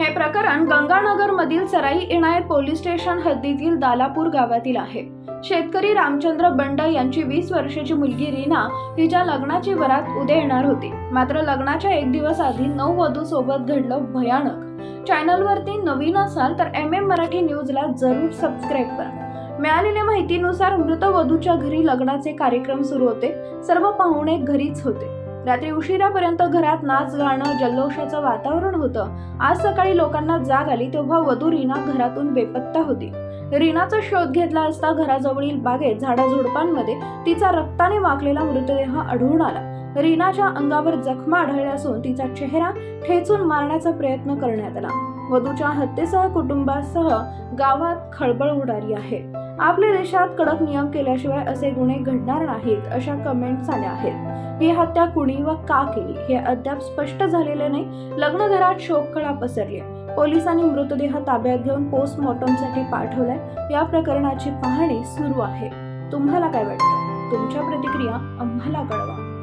हे प्रकरण गंगानगर मधील सराई इनायत पोलीस स्टेशन हद्दीतील दालापूर गावातील आहे. शेतकरी रामचंद्र बंड यांची वीस वर्षाची मुलगी रीना हिच्या लग्नाची वरात उद्या येणार होती. मात्र लग्नाच्या एक दिवस आधी नऊ वधू सोबत घडलं भयानक. चॅनलवरती नवीन असाल तर एम एम मराठी न्यूजला जरूर सबस्क्राईब करा. मिळालेल्या माहितीनुसार मृत वधूच्या घरी लग्नाचे कार्यक्रम सुरू होते. सर्व पाहुणे घरीच होते. रात्री उशिरापर्यंत घरात नाच गाणं जल्लोषाचं वातावरण होतं. आज सकाळी लोकांना जाग आली तेव्हा वधू रीना घरातून बेपत्ता होती. रीनाचा शोध घेतला असता घराजवळील बागेत झाडाझुडपांमध्ये तिचा रक्ताने वाकलेला मृतदेह आढळून आला. रीनाच्या अंगावर जखमा आढळल्या असून तिचा चेहरा ठेचून मारण्याचा प्रयत्न करण्यात आला. वधूच्या हत्येसह कुटुंबासह गावात खळबळ उडाली आहे. आपल्या देशात कडक नियम केल्याशिवाय असे गुन्हे घडणार नाहीत अशा कमेंट्स आल्या आहेत. ही हत्या कुणी व का केली? हे अद्याप स्पष्ट झालेले नाही. लग्नघरात शोककळा पसरली. पोलिसांनी मृतदेह ताब्यात घेऊन पोस्टमॉर्टमसाठी पाठवलाय. या प्रकरणाची पाहणी सुरू आहे. तुम्हाला काय वाटतं? तुमच्या प्रतिक्रिया आम्हाला कळवा.